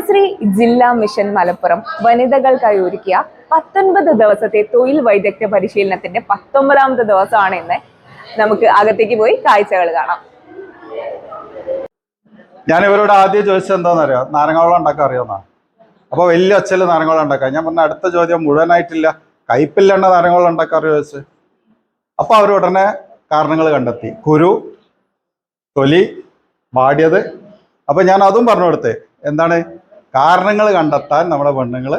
കുടുംബശ്രീ ജില്ലാ മിഷൻ മലപ്പുറം വനിതകൾക്കായി ഒരുക്കിയ പത്തൊൻപത് ദിവസത്തെ തൊഴിൽ വൈദഗ്ധ്യ പരിശീലനത്തിന്റെ പത്തൊമ്പതാമത്തെ ദിവസമാണ് ഇന്ന്. നമുക്ക് അകത്തേക്ക് പോയി കാഴ്ചകൾ കാണാം. ഞാൻ ഇവരോട് ആദ്യം ചോദിച്ചത് എന്താണെന്നറിയോ? നാരങ്ങാവളം ഉണ്ടാക്കാൻ അറിയാവുന്ന അപ്പോൾ വലിയ ഒച്ചയിൽ നാരങ്ങാവളം ഉണ്ടാക്കാം ഞാൻ പറഞ്ഞ അടുത്ത ചോദ്യം മുഴുവനായിട്ടില്ല. കയ്പില്ലാണ്ട് നാരങ്ങാവളം ഉണ്ടാക്കാൻ അറിയോ ചോദിച്ചു അപ്പോൾ അവർ ഉടനെ കാരണങ്ങൾ കണ്ടെത്തി. കുരു തൊലി വാടിയത്. അപ്പോൾ ഞാൻ അതും പറഞ്ഞു കൊടുത്തേ. എന്താണ്? കാരണങ്ങൾ കണ്ടെത്താൻ നമ്മുടെ പെണ്ണുങ്ങൾ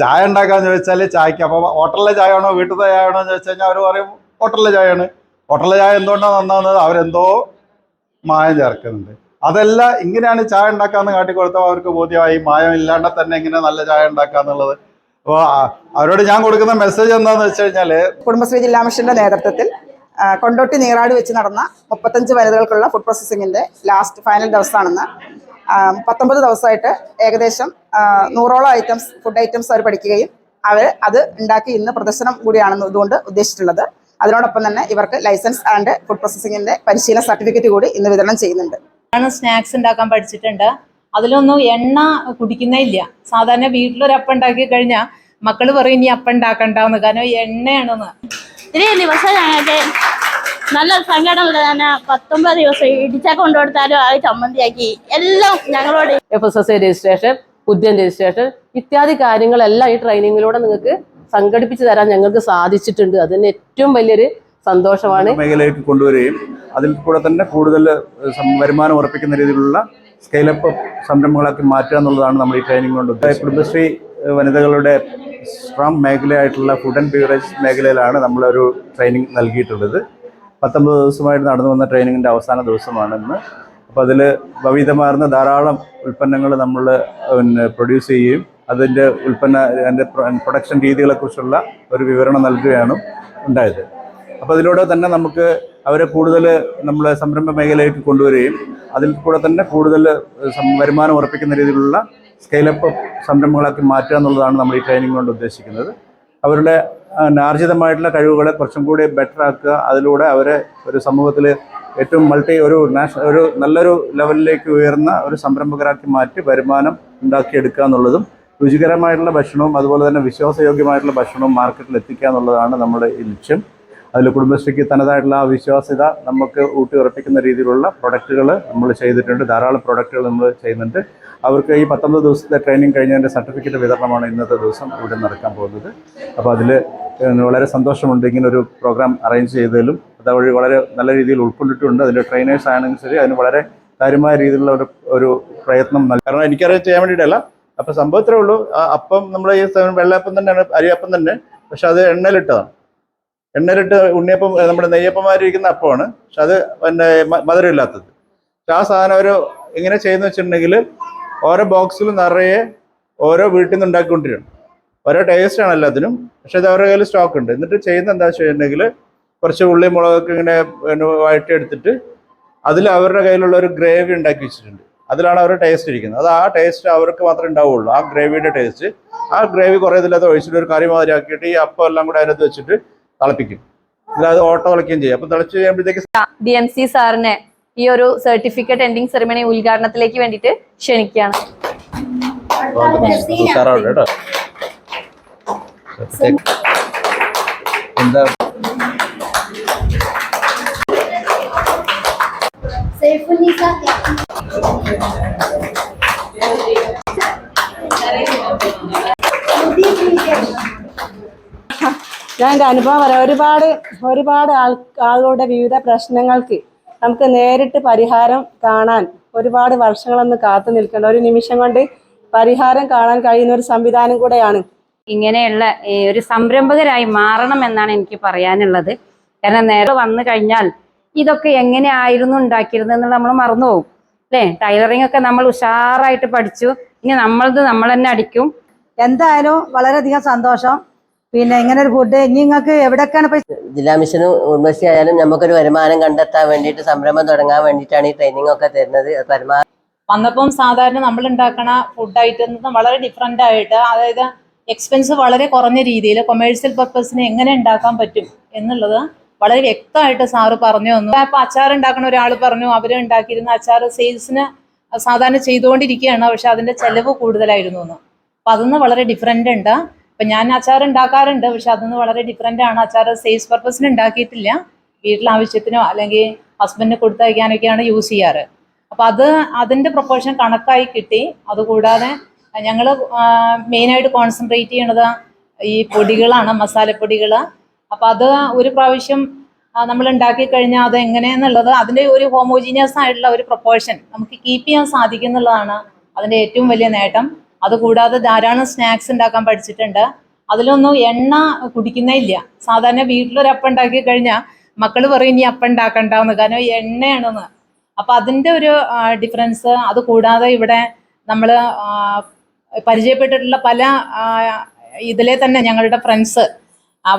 ചായ ഉണ്ടാക്കാന്ന് ചോദിച്ചാൽ ചായക്ക് അപ്പോൾ ഹോട്ടലിലെ ചായ ആണോ വീട്ടിലത്തെ ചായ ആണോ എന്ന് ചോദിച്ചു കഴിഞ്ഞാൽ അവർ പറയും ഹോട്ടലിലെ ചായയാണ്. ഹോട്ടലിലെ ചായ എന്തുകൊണ്ടാണ് നന്നാവുന്നത്? അവരെന്തോ മായം ചേർക്കുന്നുണ്ട്. അതല്ല ഇങ്ങനെയാണ് ചായ ഉണ്ടാക്കാന്ന് കാട്ടിക്കൊടുത്തപ്പോൾ അവർക്ക് ബോധ്യമായി മായം ഇല്ലാണ്ട് തന്നെ ഇങ്ങനെ നല്ല ചായ ഉണ്ടാക്കാന്നുള്ളത്. അപ്പോൾ അവരോട് ഞാൻ കൊടുക്കുന്ന മെസ്സേജ് എന്താണെന്ന് വെച്ച് കഴിഞ്ഞാൽ കുടുംബശ്രീ ജില്ലാ മിഷന്റെ നേതൃത്വത്തിൽ കൊണ്ടോട്ടി നീറാട് വെച്ച് നടന്ന മുപ്പത്തഞ്ച് വനിതകൾക്കുള്ള ഫുഡ് പ്രോസസ്സിങ്ങിന്റെ ലാസ്റ്റ് ഫൈനൽ ദിവസമാണെന്ന് പത്തൊമ്പത് ദിവസമായിട്ട് ഏകദേശം നൂറോളം ഐറ്റംസ് ഫുഡ് ഐറ്റംസ് അവർ പഠിക്കുകയും അവർ അത് ഉണ്ടാക്കി ഇന്ന് പ്രദർശനം കൂടിയാണെന്ന് ഇതുകൊണ്ട് ഉദ്ദേശിച്ചിട്ടുള്ളത്. അതിനോടൊപ്പം തന്നെ ഇവർക്ക് ലൈസൻസ് ആൻഡ് ഫുഡ് പ്രോസസ്സിങ്ങിന്റെ പരിശീലന സർട്ടിഫിക്കറ്റ് കൂടി ഇന്ന് വിതരണം ചെയ്യുന്നുണ്ട്. സ്നാക്സ് ഉണ്ടാക്കാൻ പഠിച്ചിട്ടുണ്ട്. അതിലൊന്നും എണ്ണ കുടിക്കുന്നേ ഇല്ല. സാധാരണ വീട്ടിലൊരു അപ്പം ഉണ്ടാക്കി കഴിഞ്ഞാൽ മക്കൾ പറയും ഇനി അപ്പം ഉണ്ടാക്കണ്ടെന്ന്. കാരണം എണ്ണയാണെന്ന്. ഇത്രയും ദിവസം ഞങ്ങൾക്ക് നല്ല സങ്കടമുള്ള തന്നെ പത്തൊമ്പത് ദിവസം ഇടിച്ച കൊണ്ടുകൊടുത്താലും ആ ചമ്മന്തിയാക്കി എല്ലാം ഞങ്ങളോട് F S S I registration പുതിയ രജിസ്ട്രേഷൻ ഇത്യാദി കാര്യങ്ങളെല്ലാം ഈ ട്രെയിനിങ്ങിലൂടെ നിങ്ങൾക്ക് സംഘടിപ്പിച്ചു തരാൻ ഞങ്ങൾക്ക് സാധിച്ചിട്ടുണ്ട്. അതിന് ഏറ്റവും വലിയൊരു സന്തോഷമാണ്. മേഖലയിലേക്ക് കൊണ്ടുവരികയും അതിൽ കൂടെ തന്നെ കൂടുതൽ വരുമാനം ഉറപ്പിക്കുന്ന രീതിയിലുള്ള സ്കെയിലപ്പ് സംരംഭങ്ങളാക്കി മാറ്റുക എന്നുള്ളതാണ് നമ്മൾ ഈ ട്രെയിനിങ് കൊണ്ട് കുടുംബശ്രീ വനിതകളുടെ സ്ട്രോങ് മേഖലയായിട്ടുള്ള ഫുഡ് ആൻഡ് ബീവറേജ് മേഖലയിലാണ് നമ്മളൊരു ട്രെയിനിങ് നൽകിയിട്ടുള്ളത്. പത്തൊമ്പത് ദിവസമായിട്ട് നടന്നു വന്ന ട്രെയിനിങ്ങിന്റെ അവസാന ദിവസമാണ് ഇന്ന് അപ്പോൾ അതിൽ വൈവിധ്യമാർന്ന ധാരാളം ഉൽപ്പന്നങ്ങൾ നമ്മൾ പിന്നെ പ്രൊഡ്യൂസ് ചെയ്യുകയും അതിന്റെ ഉൽപ്പന്ന അതിന്റെ പ്രൊഡക്ഷൻ രീതികളെക്കുറിച്ചുള്ള ഒരു വിവരണം നൽകുകയാണ് ഉണ്ടായത്. അപ്പോൾ അതിലൂടെ തന്നെ നമുക്ക് അവരെ കൂടുതൽ നമ്മൾ സംരംഭ മേഖലയിലേക്ക് കൊണ്ടുവരികയും അതിൽ കൂടെ തന്നെ കൂടുതൽ വരുമാനം ഉറപ്പിക്കുന്ന രീതിയിലുള്ള സ്കെയിലപ്പ് സംരംഭങ്ങളാക്കി മാറ്റുക എന്നുള്ളതാണ് നമ്മൾ ഈ ട്രെയിനിങ് കൊണ്ട് ഉദ്ദേശിക്കുന്നത്. അവരുടെ ആർജിതമായിട്ടുള്ള കഴിവുകളെ കുറച്ചും കൂടി ബെറ്റർ ആക്കുക. അതിലൂടെ അവരെ ഒരു സമൂഹത്തിൽ ഏറ്റവും മൾട്ടി ഒരു നാഷ ഒരു നല്ലൊരു ലെവലിലേക്ക് ഉയർന്ന ഒരു സംരംഭകരാക്കി മാറ്റി വരുമാനം ഉണ്ടാക്കിയെടുക്കുക എന്നുള്ളതും രുചികരമായിട്ടുള്ള ഭക്ഷണവും അതുപോലെ തന്നെ വിശ്വാസയോഗ്യമായിട്ടുള്ള ഭക്ഷണവും മാർക്കറ്റിൽ എത്തിക്കുക എന്നുള്ളതാണ് നമ്മുടെ ലക്ഷ്യം. അതിൽ കുടുംബശ്രീക്ക് തനതായിട്ടുള്ള ആ വിശ്വാസ്യത നമുക്ക് ഊട്ടി ഉറപ്പിക്കുന്ന രീതിയിലുള്ള പ്രൊഡക്റ്റുകൾ നമ്മൾ ചെയ്തിട്ടുണ്ട്. ധാരാളം പ്രൊഡക്റ്റുകൾ നമ്മൾ ചെയ്യുന്നുണ്ട്. അവർക്ക് ഈ പത്തൊമ്പത് ദിവസത്തെ ട്രെയിനിങ് കഴിഞ്ഞതിന്റെ സർട്ടിഫിക്കറ്റ് വിതരണമാണ് ഇന്നത്തെ ദിവസം ഇവിടെ നടക്കാൻ പോകുന്നത്. അപ്പോൾ അതിൽ വളരെ സന്തോഷമുണ്ട്. ഇങ്ങനൊരു പ്രോഗ്രാം അറേഞ്ച് ചെയ്തതിലും അതവഴി വളരെ നല്ല രീതിയിൽ ഉൾക്കൊണ്ടിട്ടുണ്ട്. അതിന്റെ ട്രെയിനേഴ്സ് ആണെങ്കിൽ ശരി അതിന് വളരെ കാര്യമായ രീതിയിലുള്ള ഒരു ഒരു പ്രയത്നം നൽകി. കാരണം എനിക്കറിയാൻ ചെയ്യാൻ വേണ്ടിയിട്ടല്ല. അപ്പം സംഭവത്തിലേ ഉള്ളൂ. അപ്പം നമ്മൾ ഈ വെള്ളയപ്പം തന്നെയാണ് അരിയപ്പം തന്നെ. പക്ഷെ അത് എണ്ണയിലിട്ടതാണ്. എണ്ണയിലിട്ട് ഉണ്ണിയപ്പം നമ്മുടെ നെയ്യപ്പമാരിരിക്കുന്ന അപ്പമാണ്. പക്ഷെ അത് പിന്നെ മധുരമില്ലാത്തത്. പക്ഷെ ആ സാധനം ഒരു ഇങ്ങനെ ചെയ്യുന്ന വെച്ചിട്ടുണ്ടെങ്കിൽ ഓരോ ബോക്സിലും നിറയെ ഓരോ വീട്ടിൽ നിന്ന് ഉണ്ടാക്കിക്കൊണ്ടിരിക്കണം ഓരോ ടേസ്റ്റ് ആണ് എല്ലാത്തിനും. പക്ഷെ അത് അവരുടെ കയ്യിൽ സ്റ്റോക്ക് ഉണ്ട്. എന്നിട്ട് ചെയ്യുന്ന എന്താ വെച്ചിട്ടുണ്ടെങ്കിൽ കുറച്ച് ഉള്ളി മുളകൊക്കെ ഇങ്ങനെ വഴറ്റിയെടുത്തിട്ട് അതിൽ അവരുടെ കയ്യിലുള്ള ഒരു ഗ്രേവി ഉണ്ടാക്കി വെച്ചിട്ടുണ്ട്. അതിലാണ് അവരുടെ ടേസ്റ്റ് ഇരിക്കുന്നത്. അത് ആ ടേസ്റ്റ് അവർക്ക് മാത്രമേ ഉണ്ടാവുള്ളൂ. ആ ഗ്രേവിയുടെ ടേസ്റ്റ് ആ ഗ്രേവി കുറേ ഇതിലത് ഒഴിച്ചിട്ട് ഒരു കറി മാതിരി ആക്കിയിട്ട് ഈ അപ്പം എല്ലാം കൂടെ അതിനകത്ത് വെച്ചിട്ട് തിളപ്പിക്കും. ഇതിലത് ഓട്ടോ കളിക്കുകയും ചെയ്യും. അപ്പം തിളച്ച് കഴിയുമ്പോഴത്തേക്ക് ഡി എം സി സാറിനെ ഈ ഒരു സർട്ടിഫിക്കറ്റ് എൻഡിങ് സെറിമണി ഉദ്ഘാടനത്തിലേക്ക് വേണ്ടിട്ട് ക്ഷണിക്കുകയാണ്. ഞാൻ എന്റെ അനുഭവം പറയാം. ഒരുപാട് ഒരുപാട് ആൾ ആളുകളുടെ വിവിധ പ്രശ്നങ്ങൾക്ക് നമുക്ക് നേരിട്ട് പരിഹാരം കാണാൻ ഒരുപാട് വർഷങ്ങളൊന്നും കാത്തു നിൽക്കേണ്ട ഒരു നിമിഷം കൊണ്ട് പരിഹാരം കാണാൻ കഴിയുന്ന ഒരു സംവിധാനം കൂടെയാണ്. ഇങ്ങനെയുള്ള ഒരു സംരംഭകരായി മാറണം എന്നാണ് എനിക്ക് പറയാനുള്ളത്. കാരണം നേരെ വന്നു കഴിഞ്ഞാൽ ഇതൊക്കെ എങ്ങനെയായിരുന്നു ഉണ്ടാക്കിയിരുന്നത് നമ്മൾ മറന്നുപോകും അല്ലേ? ടൈലറിംഗ് ഒക്കെ നമ്മൾ ഉഷാറായിട്ട് പഠിച്ചു. ഇനി നമ്മളത് നമ്മൾ തന്നെ അടിക്കും. എന്തായാലും വളരെയധികം സന്തോഷം. പിന്നെ ഇങ്ങനെ ഒരു ഫുഡ് ഇനി നിങ്ങൾക്ക് എവിടെക്കാണ് ഇപ്പൊ ജില്ലാ മിഷനും കുടുംബശ്രീ ആയാലും നമുക്കൊരു വരുമാനം കണ്ടെത്താൻ വേണ്ടിയിട്ട് സംരംഭം തുടങ്ങാൻ വേണ്ടിയിട്ടാണ് ഈ ട്രെയിനിങ് ഒക്കെ തരുന്നത്. പരമാവധി വന്നപ്പം സാധാരണ നമ്മൾ ഉണ്ടാക്കണ ഫുഡ് ഐറ്റംസ് വളരെ ഡിഫറെന്റ് ആയിട്ട് അതായത് എക്സ്പെൻസ് വളരെ കുറഞ്ഞ രീതിയിൽ കൊമേഴ്സ്യൽ പർപ്പസിന് എങ്ങനെ ഉണ്ടാക്കാൻ പറ്റും എന്നുള്ളത് വളരെ വ്യക്തമായിട്ട് സാറ് പറഞ്ഞു തന്നു. അപ്പൊ അച്ചാർ ഉണ്ടാക്കുന്ന ഒരാൾ പറഞ്ഞു അവർ ഉണ്ടാക്കിയിരുന്ന അച്ചാർ സെയിൽസിന് സാധാരണ ചെയ്തുകൊണ്ടിരിക്കുകയാണ് പക്ഷെ അതിന്റെ ചെലവ് കൂടുതലായിരുന്നു എന്ന്. അപ്പൊ അതൊന്ന് വളരെ ഡിഫറെന്റ് ഉണ്ട്. ഇപ്പൊ ഞാൻ അച്ചാർ ഉണ്ടാക്കാറുണ്ട് പക്ഷെ അതൊന്നും വളരെ ഡിഫറെന്റ് ആണ്. അച്ചാർ സെയിൽസ് പർപ്പസിന് ഉണ്ടാക്കിയിട്ടില്ല. വീട്ടിലെ ആവശ്യത്തിനോ അല്ലെങ്കിൽ ഹസ്ബൻഡിന് കൊടുത്തയക്കാനൊക്കെയാണ് യൂസ് ചെയ്യാറ്. അപ്പം അത് അതിന്റെ പ്രൊപ്പോർഷൻ കണക്കായി കിട്ടി. അതുകൂടാതെ ഞങ്ങൾ മെയിനായിട്ട് കോൺസെൻട്രേറ്റ് ചെയ്യണത് ഈ പൊടികളാണ് മസാലപ്പൊടികൾ അപ്പം അത് ഒരു പ്രാവശ്യം നമ്മൾ ഉണ്ടാക്കി കഴിഞ്ഞാൽ അത് എങ്ങനെയെന്നുള്ളത് അതിന്റെ ഒരു ഹോമോജീനിയസ് ആയിട്ടുള്ള ഒരു പ്രൊപ്പോർഷൻ നമുക്ക് കീപ്പ് ചെയ്യാൻ സാധിക്കുന്നുള്ളതാണ് അതിന്റെ ഏറ്റവും വലിയ നേട്ടം. അതുകൂടാതെ ധാരാളം സ്നാക്സ് ഉണ്ടാക്കാൻ പഠിച്ചിട്ടുണ്ട്. അതിലൊന്നും എണ്ണ കുടിക്കുന്നേ ഇല്ല. സാധാരണ വീട്ടിലൊരു അപ്പം ഉണ്ടാക്കി കഴിഞ്ഞാൽ മക്കൾ പറയും ഇനി അപ്പം ഉണ്ടാക്കണ്ടെന്ന്. കാരണം എണ്ണയാണെന്ന്. അപ്പം അതിന്റെ ഒരു ഡിഫറൻസ് അത് കൂടാതെ ഇവിടെ നമ്മൾ പരിചയപ്പെട്ടിട്ടുള്ള പല ഇതിലെ തന്നെ ഞങ്ങളുടെ ഫ്രണ്ട്സ്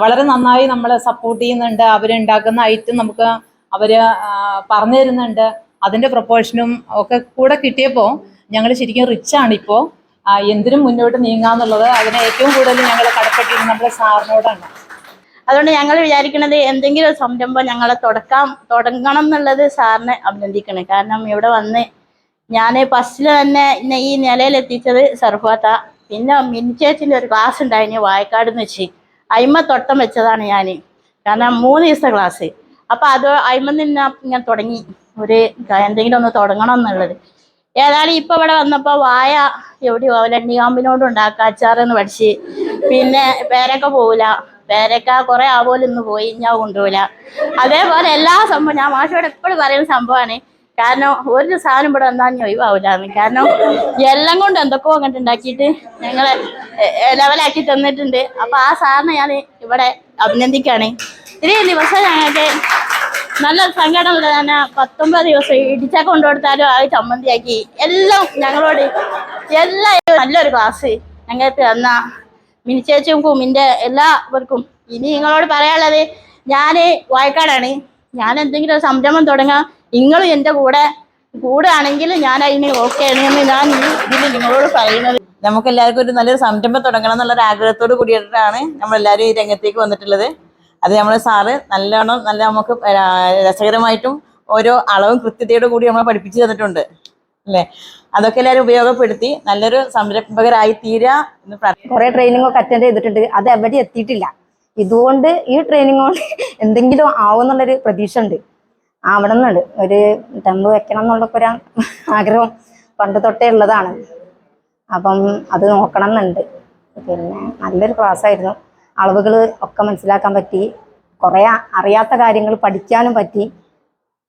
വളരെ നന്നായി നമ്മളെ സപ്പോർട്ട് ചെയ്യുന്നുണ്ട്. അവരുണ്ടാക്കുന്ന ഐറ്റം നമുക്ക് അവർ പറഞ്ഞു തരുന്നുണ്ട്. അതിന്റെ പ്രൊപ്പോർഷനും ഒക്കെ കൂടെ കിട്ടിയപ്പോൾ ഞങ്ങൾ ശരിക്കും റിച്ച് ആണ് ഇപ്പോൾ എന്തിനും മുന്നോട്ട് നീങ്ങാന്നുള്ളത് അതിനെ ഏറ്റവും കൂടുതൽ ഞങ്ങൾ കടപ്പെട്ടിരുന്നത് നമ്മുടെ സാറിനോടാണ്. അതുകൊണ്ട് ഞങ്ങൾ വിചാരിക്കുന്നത് എന്തെങ്കിലും ഒരു സംരംഭം ഞങ്ങൾ തുടക്കാം തുടങ്ങണം എന്നുള്ളത് സാറിനെ അഭിനന്ദിക്കണം. കാരണം ഇവിടെ വന്ന് ഞാൻ ഫസ്റ്റിൽ തന്നെ എന്നെ ഈ നിലയിലെത്തിച്ചത് സർഫാത്ത. പിന്നെ മിനിച്ചേച്ചിന്റെ ഒരു ക്ലാസ് ഉണ്ടായിന് വായക്കാട് എന്ന് വെച്ച്. അയിമ തൊട്ടം വെച്ചതാണ് ഞാൻ കാരണം മൂന്ന് ദിവസത്തെ ക്ലാസ് അപ്പം അത് അയിമ നിന്ന് ഞാൻ തുടങ്ങി. ഒരു എന്തെങ്കിലും ഒന്ന് തുടങ്ങണം എന്നുള്ളത്. ഏതായാലും ഇപ്പം ഇവിടെ വന്നപ്പോൾ വായ എവിടെയോ ലണ്ണി കാമ്പിനോട് ഉണ്ടാക്കുക അച്ചാറെന്ന് പഠിച്ച്. പിന്നെ പേരക്ക പോവില്ല പേരക്ക കുറെ ആവോലും ഇന്ന് പോയി ഞാൻ കൊണ്ടുപോയില്ല അതേപോലെ എല്ലാ സംഭവം ഞാൻ മാഷോട് എപ്പോഴും പറയുന്ന സംഭവമാണ് കാരണം ഒരു സാധനം ഇവിടെ വന്നാൽ ഒഴിവാവില്ലാന്ന് കാരണം എല്ലാം കൊണ്ട് എന്തൊക്കെയോ അങ്ങോട്ട് ഉണ്ടാക്കിയിട്ട് ഞങ്ങളെ ലെവലാക്കി തന്നിട്ടുണ്ട്. അപ്പൊ ആ സാറിനെ ഞാൻ ഇവിടെ അഭിനന്ദിക്കുകയാണ് ഇത്രയും ദിവസം ഞങ്ങൾക്ക് നല്ല സങ്കടമുള്ള തന്നെ പത്തൊമ്പത് ദിവസം ഇടിച്ച കൊണ്ടുകൊടുത്താലും ആ ചമ്മന്തിയാക്കി. എല്ലാം ഞങ്ങളോട് എല്ലാം നല്ലൊരു ക്ലാസ് ഞങ്ങൾക്ക് തന്ന മിനിച്ചേച്ചും കുമിന്റെ എല്ലാവർക്കും. ഇനി നിങ്ങളോട് പറയാനുള്ളത് ഞാൻ വായക്കാടാണ്. ഞാൻ എന്തെങ്കിലും ഒരു സംരംഭം തുടങ്ങാം. നിങ്ങളും എന്റെ കൂടെ കൂടാണെങ്കിൽ ഞാൻ അതിന് ഓക്കെ ആണ് ഞാൻ ഇതിൽ നിങ്ങളോട് പറയുന്നത്. നമുക്ക് എല്ലാവർക്കും ഒരു നല്ലൊരു സംരംഭം തുടങ്ങണം എന്നുള്ള ഒരു ആഗ്രഹത്തോട് കൂടിയിട്ടാണ് നമ്മളെല്ലാവരും ഈ രംഗത്തേക്ക് വന്നിട്ടുള്ളത്. അത് നമ്മൾ സാറ് നല്ലോണം നല്ല നമുക്ക് രസകരമായിട്ടും ഓരോ അളവും കൃത്യതയോട് കൂടി നമ്മളെ പഠിപ്പിച്ചു തന്നിട്ടുണ്ട്. അല്ലേ? അതൊക്കെ എല്ലാവരും ഉപയോഗപ്പെടുത്തി നല്ലൊരു സംരംഭകരായി തീരാ എന്ന് കുറെ ട്രെയിനിങ് ഒക്കെ അറ്റൻഡ് ചെയ്തിട്ടുണ്ട്. അത് എവിടെ എത്തിയിട്ടില്ല. ഇതുകൊണ്ട് ഈ ട്രെയിനിങ് കൊണ്ട് എന്തെങ്കിലും ആവുമെന്നുള്ളൊരു പ്രതീക്ഷ ഉണ്ട് ആവണം എന്നുണ്ട് ഒരു ടെമ്പ് വെക്കണം എന്നുള്ളൊക്കെ ഒരു ആഗ്രഹം പണ്ട് തൊട്ടേ ഉള്ളതാണ്. അപ്പം അത് നോക്കണം എന്നുണ്ട് പിന്നെ നല്ലൊരു ക്ലാസ് ആയിരുന്നു. അളവുകൾ ഒക്കെ മനസ്സിലാക്കാൻ പറ്റി. കുറേ അറിയാത്ത കാര്യങ്ങൾ പഠിക്കാനും പറ്റി.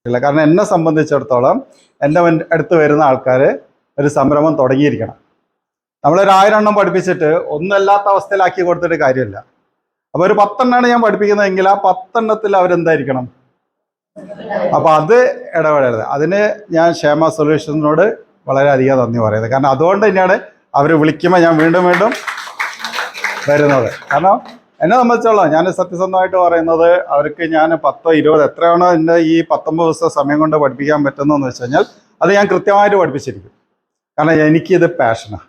ഇല്ല കാരണം എന്നെ സംബന്ധിച്ചിടത്തോളം എന്റെ അടുത്ത് വരുന്ന ആൾക്കാർ ഒരു സംരംഭം തുടങ്ങിയിരിക്കണം. നമ്മളൊരു എണ്ണം പഠിപ്പിച്ചിട്ട് ഒന്നല്ലാത്ത അവസ്ഥയിലാക്കി കൊടുത്തിട്ട് കാര്യമില്ല. അപ്പോൾ ഒരു പത്തെണ്ണമാണ് ഞാൻ പഠിപ്പിക്കുന്നതെങ്കിൽ ആ പത്തെണ്ണത്തിൽ അവരെന്തായിരിക്കണം? അപ്പോൾ അത് ഇടപെടരുത്. അതിന് ഞാൻ ക്ഷേമ സൊല്യൂഷനോട് വളരെയധികം നന്ദി പറയുന്നത്. കാരണം അതുകൊണ്ട് തന്നെയാണ് അവർ വിളിക്കുമ്പോൾ ഞാൻ വീണ്ടും വീണ്ടും വരുന്നത്. കാരണം എന്നെ സംബന്ധിച്ചോളം ഞാൻ സത്യസന്ധമായിട്ട് പറയുന്നത് അവർക്ക് ഞാൻ പത്തോ ഇരുപത് എത്രയാണോ എന്റെ ഈ പത്തൊമ്പത് ദിവസം സമയം കൊണ്ട് പഠിപ്പിക്കാൻ പറ്റുന്നതെന്ന് വെച്ച് കഴിഞ്ഞാൽ അത് ഞാൻ കൃത്യമായിട്ട് പഠിപ്പിച്ചിരിക്കും. കാരണം എനിക്കിത് പാഷനാണ്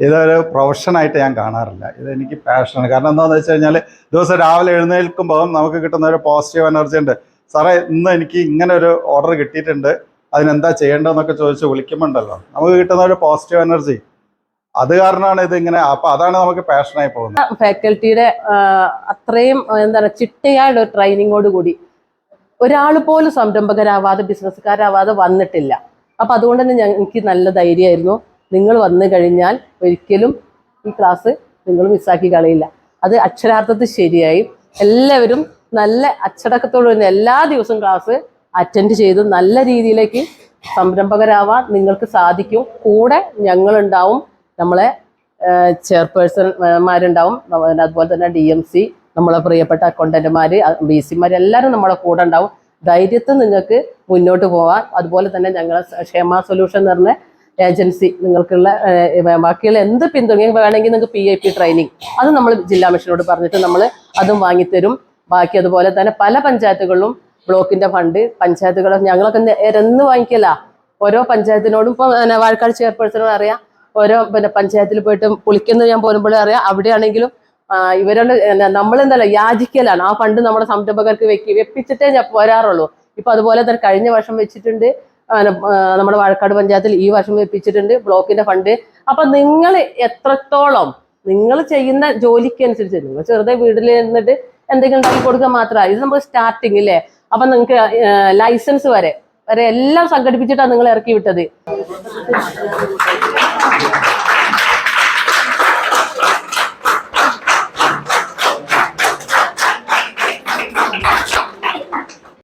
ഇതൊരു പ്രൊഫഷനായിട്ട് ഞാൻ കാണാറില്ല. ഇത് എനിക്ക് പാഷനാണ് കാരണം എന്താണെന്ന് വെച്ച് കഴിഞ്ഞാൽ ദിവസം രാവിലെ എഴുന്നേൽക്കുമ്പോൾ നമുക്ക് കിട്ടുന്ന ഒരു പോസിറ്റീവ് എനർജി ഉണ്ട്. സാറേ ഇന്ന് എനിക്ക് ഇങ്ങനെ ഒരു ഓർഡർ കിട്ടിയിട്ടുണ്ട്. അതിനെന്താ ചെയ്യേണ്ടതെന്നൊക്കെ ചോദിച്ച് വിളിക്കുമ്പോണ്ടല്ലോ നമുക്ക് കിട്ടുന്ന ഒരു പോസിറ്റീവ് എനർജി അത് കാരണമാണ് ഇത് ഇങ്ങനെ അപ്പൊ അതാണ് നമുക്ക് പാഷനായി പോകുന്നത്. ഫാക്കൽറ്റിയുടെ അത്രയും എന്താ എന്താണ് ചിട്ടയായുള്ള ഒരു ട്രെയിനിങ്ങോട് കൂടി ഒരാൾ പോലും സംരംഭകരാവാതെ ബിസിനസ്സുകാരാവാതെ വന്നിട്ടില്ല. അപ്പം അതുകൊണ്ട് തന്നെ ഞങ്ങൾക്ക് നല്ല ധൈര്യമായിരുന്നു. നിങ്ങൾ വന്നു കഴിഞ്ഞാൽ ഒരിക്കലും ഈ ക്ലാസ് നിങ്ങൾ മിസ്സാക്കി കളയില്ല. അത് അക്ഷരാർത്ഥത്തിൽ ശരിയായി. എല്ലാവരും നല്ല അച്ചടക്കത്തോട് തന്നെ എല്ലാ ദിവസവും ക്ലാസ് അറ്റൻഡ് ചെയ്ത് നല്ല രീതിയിലേക്ക് സംരംഭകരാവാൻ നിങ്ങൾക്ക് സാധിക്കും. കൂടെ ഞങ്ങളുണ്ടാവും. നമ്മളെ ചെയർപേഴ്സൺമാരുണ്ടാവും. അതുപോലെ തന്നെ ഡി എം സി നമ്മളെ പ്രിയപ്പെട്ട അക്കൗണ്ടന്റുമാർ ബി സിമാർ എല്ലാവരും നമ്മളെ കൂടെ ഉണ്ടാവും. ധൈര്യത്തിൽ നിങ്ങൾക്ക് മുന്നോട്ട് പോകാൻ അതുപോലെ തന്നെ ഞങ്ങളെ ക്ഷേമ സൊല്യൂഷൻ എന്ന് പറഞ്ഞ ഏജൻസി നിങ്ങൾക്കുള്ള ബാക്കിയുള്ള എന്ത് പിന്തുണയും വേണമെങ്കിൽ നിങ്ങൾക്ക് പി ഐ പി ട്രെയിനിങ്. അത് നമ്മൾ ജില്ലാ മിഷനോട് പറഞ്ഞിട്ട് നമ്മൾ അതും വാങ്ങിത്തരും. ബാക്കി അതുപോലെ തന്നെ പല പഞ്ചായത്തുകളിലും ബ്ലോക്കിന്റെ ഫണ്ട് പഞ്ചായത്തുകളും ഞങ്ങളൊക്കെ എന്ന് വാങ്ങിക്കല. ഓരോ പഞ്ചായത്തിനോടും ഇപ്പോൾ വാഴക്കാട് ചെയർപേഴ്സണോട് അറിയാം. ഓരോ പിന്നെ പഞ്ചായത്തിൽ പോയിട്ട് പുളിക്കുന്ന ഞാൻ പോരുമ്പോഴേ അറിയാം. അവിടെയാണെങ്കിലും ഇവരോട് നമ്മളെന്തല്ല യാചിക്കലാണ്. ആ ഫണ്ട് നമ്മുടെ സംരംഭകർക്ക് വെക്കി വെപ്പിച്ചിട്ടേ ഞാൻ പോരാറുള്ളൂ. ഇപ്പൊ അതുപോലെ തന്നെ കഴിഞ്ഞ വർഷം വെച്ചിട്ടുണ്ട് നമ്മുടെ വാഴക്കാട് പഞ്ചായത്തിൽ ഈ വർഷം വെപ്പിച്ചിട്ടുണ്ട് ബ്ലോക്കിന്റെ ഫണ്ട്. അപ്പൊ നിങ്ങൾ എത്രത്തോളം നിങ്ങൾ ചെയ്യുന്ന ജോലിക്ക് അനുസരിച്ച് നിങ്ങൾ ചെറുതെ വീട്ടിൽ ഇരുന്നിട്ട് എന്തെങ്കിലും ഉണ്ടാക്കി കൊടുക്കുക മാത്രമാണ് ഇത് നമുക്ക് സ്റ്റാർട്ടിങ് അല്ലേ അപ്പൊ നിങ്ങൾക്ക് ലൈസൻസ് വരെ വരെ എല്ലാം സംഘടിപ്പിച്ചിട്ടാണ് നിങ്ങൾ ഇറക്കി വിട്ടത്.